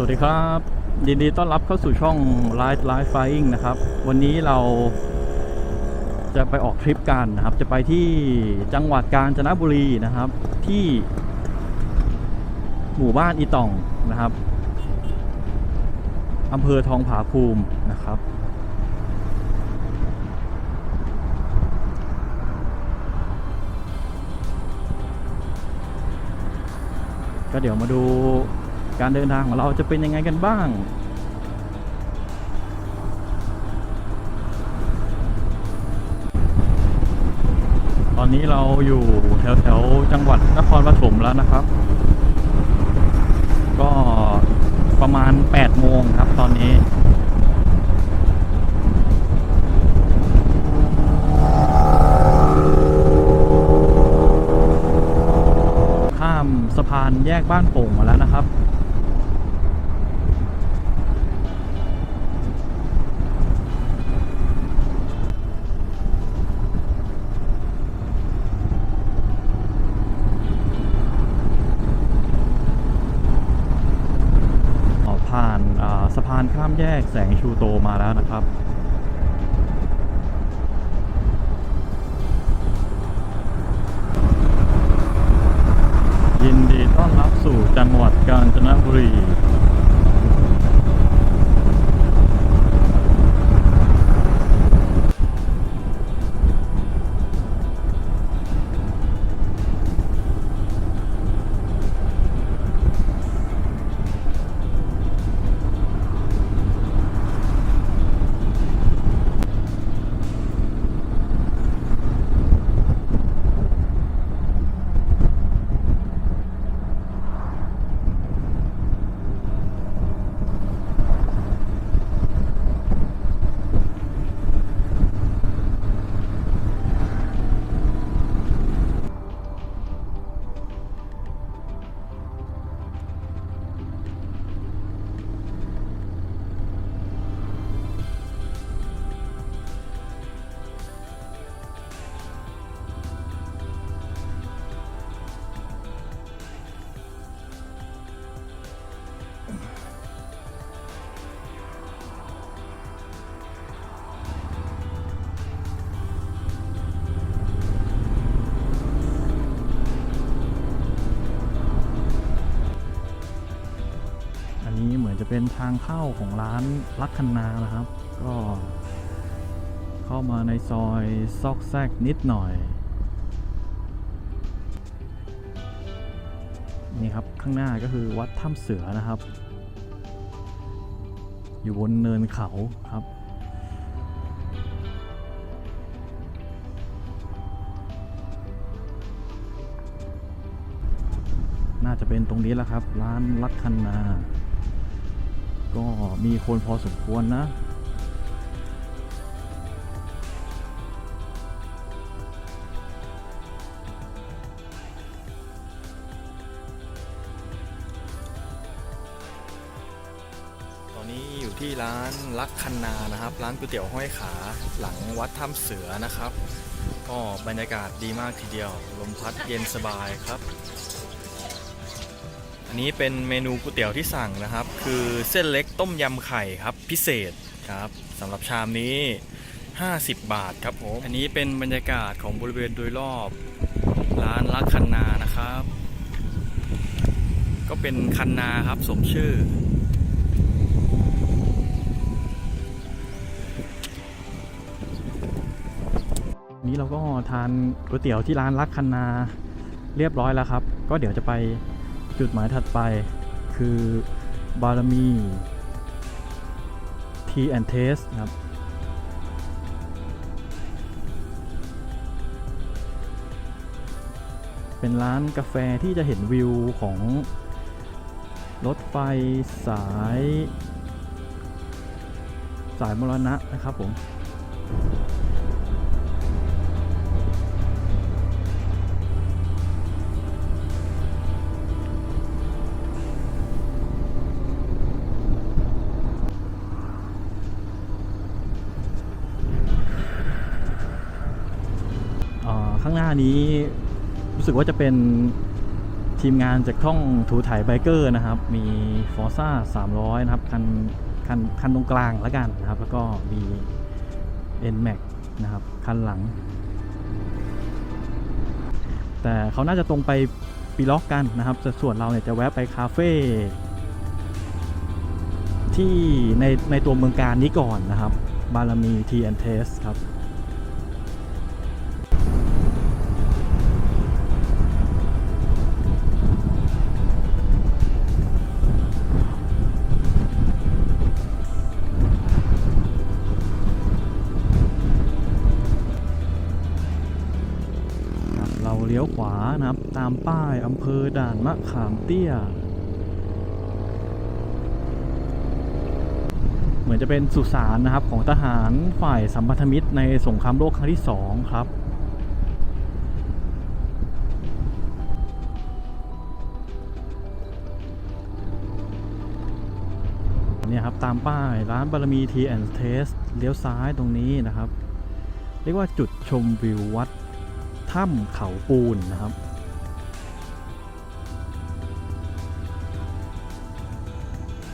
สวัสดีครับ ยินดีต้อนรับเข้าสู่ช่อง Light Life Flying นะครับ วันนี้เราจะไปออกทริปกันนะครับ จะไปที่จังหวัดกาญจนบุรีนะครับ ที่ หมู่บ้านอีตองนะครับอำเภอทองผาภูมินะครับ ก็เดี๋ยวมาดู การเดินทางของเราจะเป็นยังไงกันบ้าง ตอนนี้เราอยู่แถวแถวๆจังหวัดนครปฐมแล้วนะครับ ก็ประมาณ 8 โมงครับตอนนี้ข้ามสะพานแยกบ้านโป่งมาแล้วนะครับ กแสงชูโตมาแล้วนะครับ ยินดีต้อนรับสู่จังหวัดกาญจนบุรี จะเป็นทางเข้าของร้านลักคนนานะครับ ก็เข้ามาในซอยซอกแซกนิดหน่อย นี่ครับข้างหน้าก็คือวัดถ้ำเสือนะครับ อยู่บนเนินเขาครับน่าจะเป็นตรงนี้แหละครับ ร้านลักคันนา ก็มีคนพอสมควรนะ ตอนนี้อยู่ที่ร้านลักคันนานะครับ ร้านก๋วยเตี๋ยวห้อยขาหลังวัดถ้ำเสือนะครับ ก็บรรยากาศดีมากทีเดียว ลมพัดเย็นสบายครับ อันนี้เป็นเมนูก๋วยเตี๋ยวที่สั่งนะครับ คือเส้นเล็กต้มยำไข่ครับพิเศษครับสำหรับชามนี้ 50 บาทครับผมอันนี้เป็นบรรยากาศของบริเวณโดยรอบ ร้านลักคันนานะครับ ก็เป็นคันนาครับสมชื่อนี้เราก็ทานก๋วยเตี๋ยวที่ร้านรักคันนาเรียบร้อยแล้วครับ ก็เดี๋ยวจะไป จุดหมายถัดไปคือบารมี Tea and Taste ครับ เป็นร้านกาแฟที่จะเห็นวิวของรถไฟสาย สายมรณะนะครับผม กคันนานะครับก็นทีมงานจากท่องถูถ่ายไบเกอร์นะครับ มีฟอร์ซ่า300 นะครับ คันคันคันตรงกลางแล้วกันนะครับ แล้วก็มี n m a x นะครับ คันหลัง แต่เขาน่าจะตรงไปปีล็อกกันนะครับ ส่วนเราเนี่ยจะแวะไปคาเฟ่ที่ในในตัวเมืองการนี้ก่อนนะครับ บารมี T and Taste ครับ ขวานะครับ ตามป้ายอำเภอด่านมะขามเตี้ย เหมือนจะเป็นสุสานนะครับของทหารฝ่ายสัมพันธมิตรในสงครามโลกครั้งที่สองครับเนี่ยครับตามป้ายร้านบารมี Tea and Taste เลี้ยวซ้ายตรงนี้นะครับ เรียกว่าจุดชมวิววัด ถ้ำเขาปูนนะครับ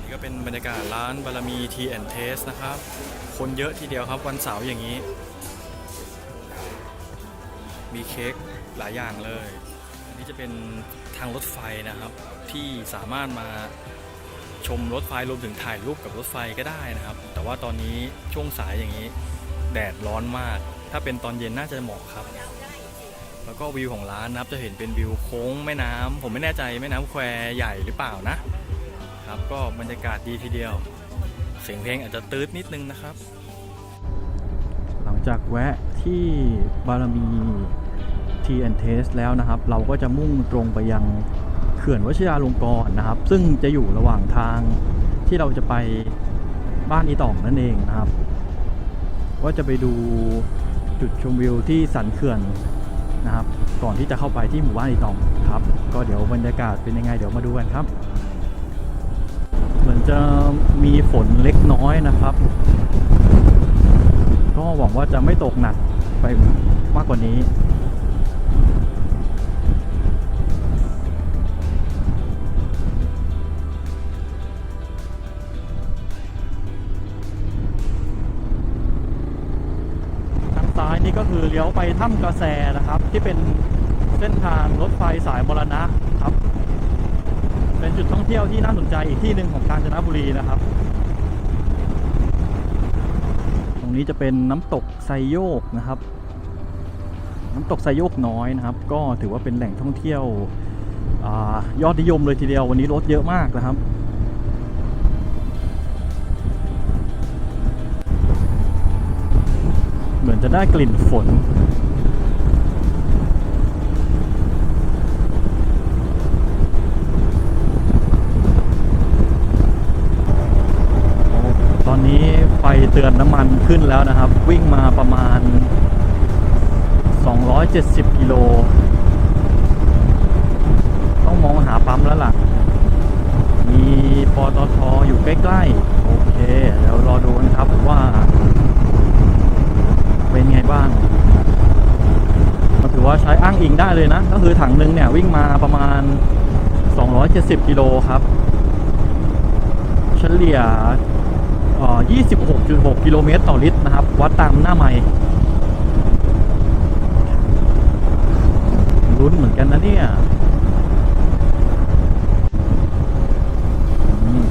นี่ก็เป็นบรรยากาศร้านบารมี Tea and Taste นะครับ คนเยอะทีเดียวครับวันเสาร์อย่างนี้ มีเค้กหลายอย่างเลย อันนี้จะเป็นทางรถไฟนะครับ ที่สามารถมาชมรถไฟรวมถึงถ่ายรูปกับรถไฟก็ได้นะครับ แต่ว่าตอนนี้ช่วงสายอย่างนี้ แดดร้อนมาก ถ้าเป็นตอนเย็นน่าจะเหมาะครับ แล้วก็วิวของร้านนะครับจะเห็นเป็นวิวโค้งแม่น้ำผมไม่แน่ใจแม่น้ำแควใหญ่หรือเปล่านะครับ ก็บรรยากาศดีทีเดียว เสียงเพลงอาจจะตืดนิดนึงนะครับ หลังจากแวะที่บารมี T and Taste แล้วนะครับ เราก็จะมุ่งตรงไปยังเขื่อนวชิราลงกรณ์นะครับ ซึ่งจะอยู่ระหว่างทางที่เราจะไปบ้านอีต่องนั่นเองนะครับ ว่าจะไปดูจุดชมวิวที่สันเขื่อน นะครับ ก่อนที่จะเข้าไปที่หมู่บ้านอีตองครับ ก็เดี๋ยวบรรยากาศเป็นยังไงเดี๋ยวมาดูกันครับ เหมือนจะมีฝนเล็กน้อยนะครับ ก็หวังว่าจะไม่ตกหนักไปมากกว่านี้ คือเลี้ยวไปถ้ำกระแสนะครับ ที่เป็นเส้นทางรถไฟสายมรณะครับ เป็นจุดท่องเที่ยวที่น่าสนใจอีกที่หนึ่งของกาญจนบุรีนะครับ ตรงนี้จะเป็นน้ำตกไซโยกนะครับ น้ำตกไซโยกน้อยนะครับ ก็ถือว่าเป็นแหล่งท่องเที่ยวอยอดนิยมเลยทีเดียววันนี้รถเยอะมากนะครับ ได้กลิ่นฝน ตอนนี้ไฟเตือนน้ำมันขึ้นแล้วนะครับ วิ่งมาประมาณ 270 กิโล ต้องมองหาปั๊มแล้วล่ะ มีปตทอยู่ใกล้ ๆ โอเค เดี๋ยวรอดูกันครับว่า เป็นไงบ้างก็ถือว่าใช้อ้างอิงได้เลยนะ ก็คือถังหนึ่งเนี่ยวิ่งมาประมาณ 270 กิโลครับ เฉลี่ย26.6 กิโลเมตรต่อลิตรนะครับ วัดตามหน้าไมล์ลุ้นเหมือนกันนะเนี่ย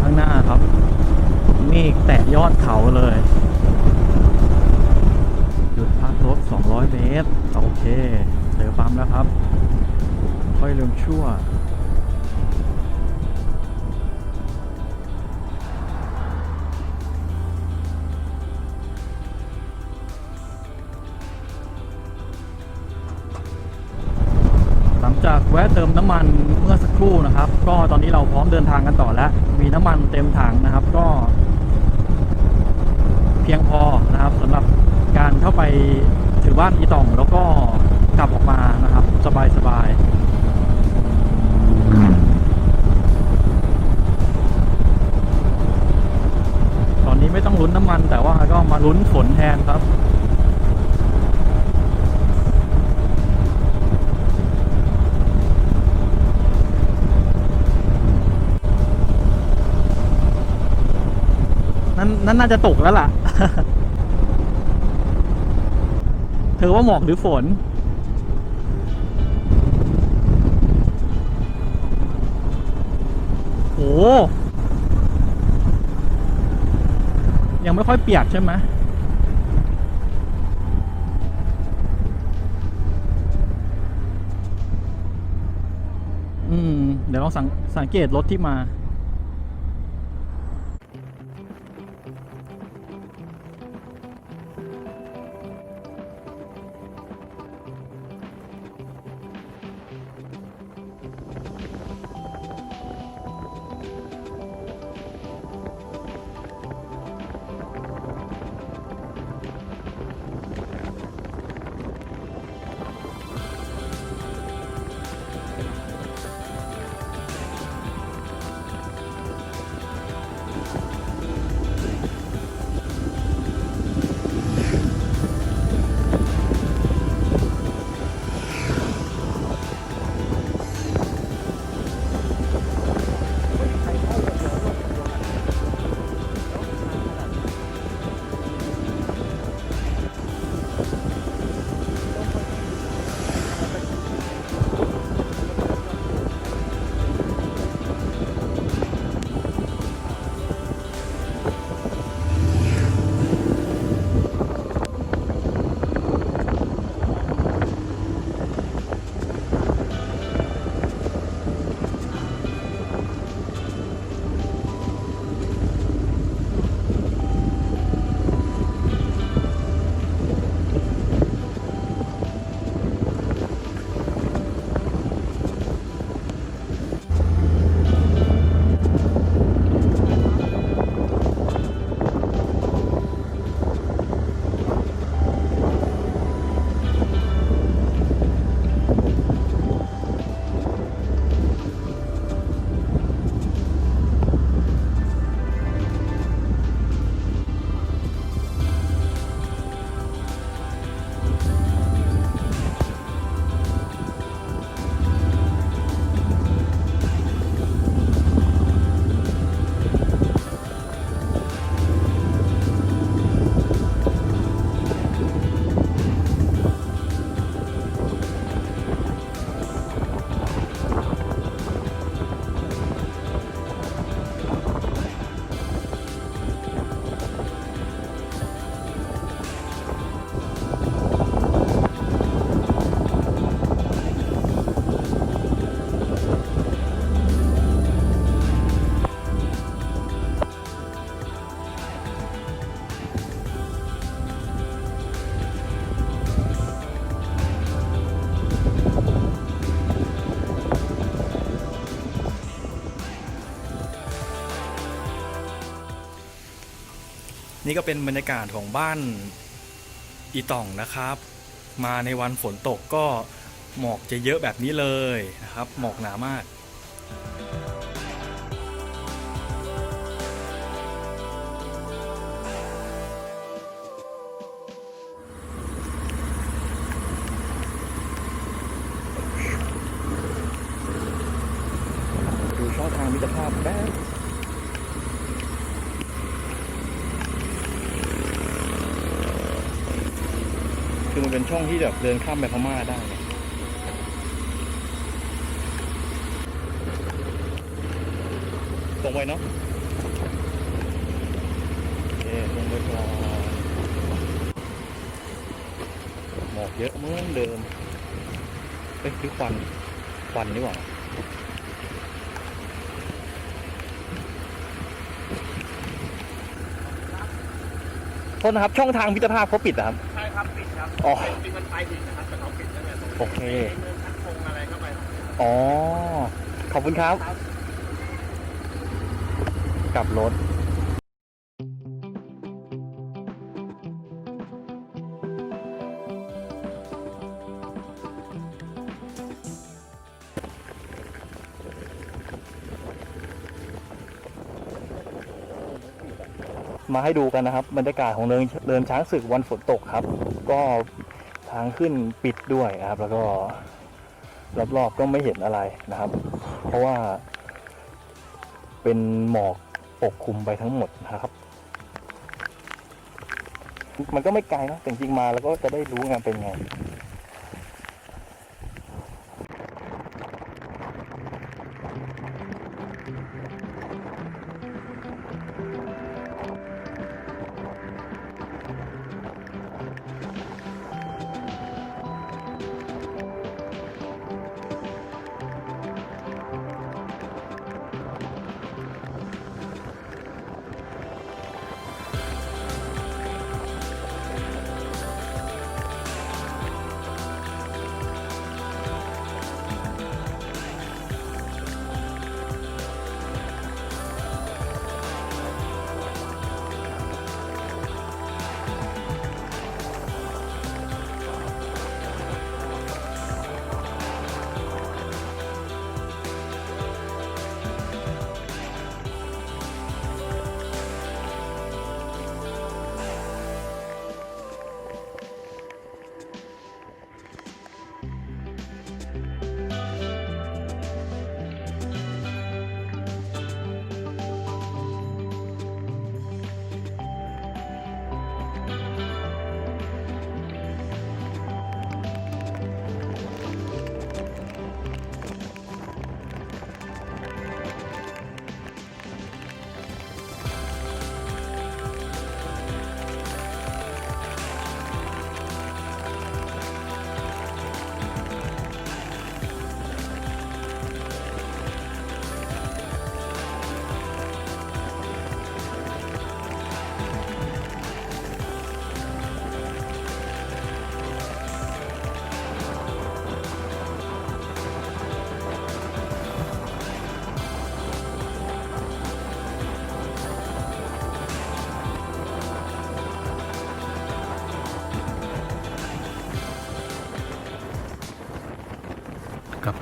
ข้างหน้าครับเมฆแตะยอดเขาเลย 200 เมตร โอเคเจอปั๊มแล้วครับ ค่อยเริ่มชั่ว หลังจากแวะเติมน้ำมันเมื่อสักครู่นะครับ ก็ตอนนี้เราพร้อมเดินทางกันต่อแล้ว มีน้ำมันเต็มถังนะครับ ก็ เพียงพอนะครับสำหรับการเข้าไป ถือบ้านอีตองแล้วก็กลับออกมานะครับ สบายสบายตอนนี้ไม่ต้องลุ้นน้ำมันแต่ว่าก็มาลุ้นฝนแทนครับนั่นน่าจะตกแล้วล่ะ เธอว่าหมอกหรือฝน โอ้ยังไม่ค่อยเปียกใช่ไหมอืม เดี๋ยวลองสังสังเกตรถที่มา นี่ก็เป็นบรรยากาศของบ้านอีต่องนะครับ มาในวันฝนตกก็หมอกจะเยอะแบบนี้เลยนะครับ หมอกหนามากดูช่องทางมิตรภาพแป๊บ คือมัน เป็นช่องที่แบบเดินข้ามไปพม่าได้ตรงไปเนาะโอเคตรงไปก่อนหมอกเยอะเหมือนเดิมเอ้ยคือควันควันนี่หว่าโทษนะครับ ช่องทางพิจารณาเขาปิดเหรอครับ ใช่ ครับปิดครับอ๋อปิดมันไปผิดนะครับแต่เขาปิดตั้งแต่ตรงโอเคเมืองทักคงอะไรเข้าไปอ๋อ ขอบคุณครับ กลับรถ มาให้ดูกันนะครับ บรรยากาศของเดินเดินช้างศึกวันฝนตกครับ ก็ทางขึ้นปิดด้วยนะครับ แล้วก็รอบๆก็ไม่เห็นอะไรนะครับ เพราะว่าเป็นหมอกปกคลุมไปทั้งหมดนะครับ มันก็ไม่ไกลนะแต่จริงมาแล้วก็จะได้รู้งานเป็นไง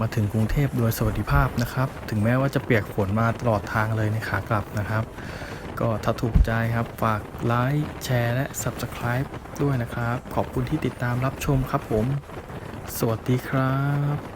มาถึงกรุงเทพโดยสวัสดิภาพนะครับ ถึงแม้ว่าจะเปียกฝนมาตลอดทางเลยในขากลับนะครับ ก็ถ้าถูกใจครับฝากไลค์แชร์และ Subscribe ด้วยนะครับ ขอบคุณที่ติดตามรับชมครับผม สวัสดีครับ